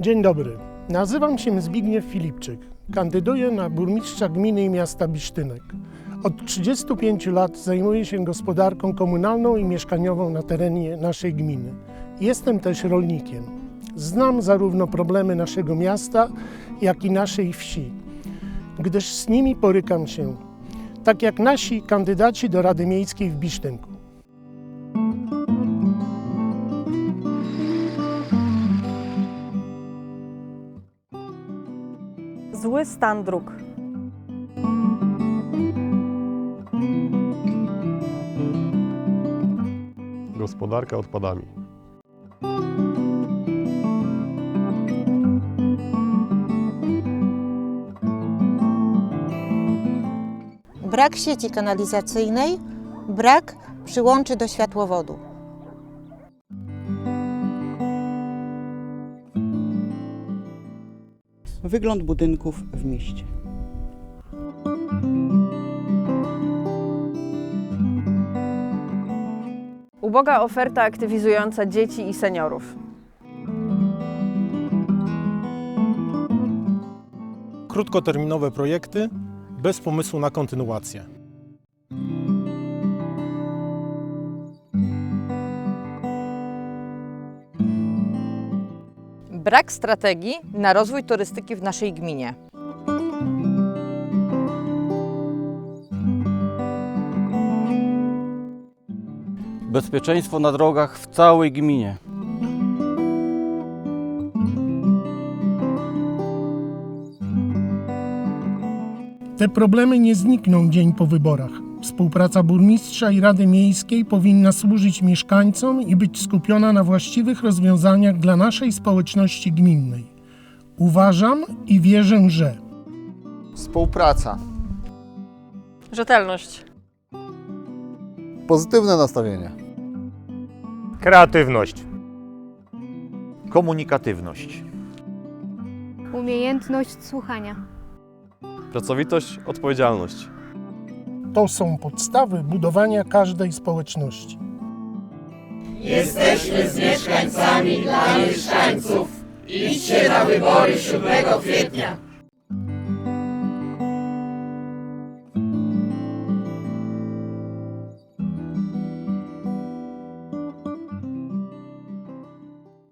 Dzień dobry. Nazywam się Zbigniew Filipczyk. Kandyduję na burmistrza gminy i miasta Bisztynek. Od 35 lat zajmuję się gospodarką komunalną i mieszkaniową na terenie naszej gminy. Jestem też rolnikiem. Znam zarówno problemy naszego miasta, jak i naszej wsi, gdyż z nimi borykam się, tak jak nasi kandydaci do Rady Miejskiej w Bisztynku. Zły stan dróg. Gospodarka odpadami. Brak sieci kanalizacyjnej, brak przyłączy do światłowodu. Wygląd budynków w mieście. Uboga oferta aktywizująca dzieci i seniorów. krótkoterminowe projekty bez pomysłu na kontynuację. Brak strategii na rozwój turystyki w naszej gminie. Bezpieczeństwo na drogach w całej gminie. Te problemy nie znikną dzień po wyborach. Współpraca burmistrza i Rady Miejskiej powinna służyć mieszkańcom i być skupiona na właściwych rozwiązaniach dla naszej społeczności gminnej. Uważam i wierzę, że Współpraca, Rzetelność. pozytywne nastawienie, Kreatywność. Komunikatywność. Umiejętność słuchania. Pracowitość, odpowiedzialność. To są podstawy budowania każdej społeczności. Jesteśmy z mieszkańcami dla mieszkańców. Idźcie na wybory 7 kwietnia.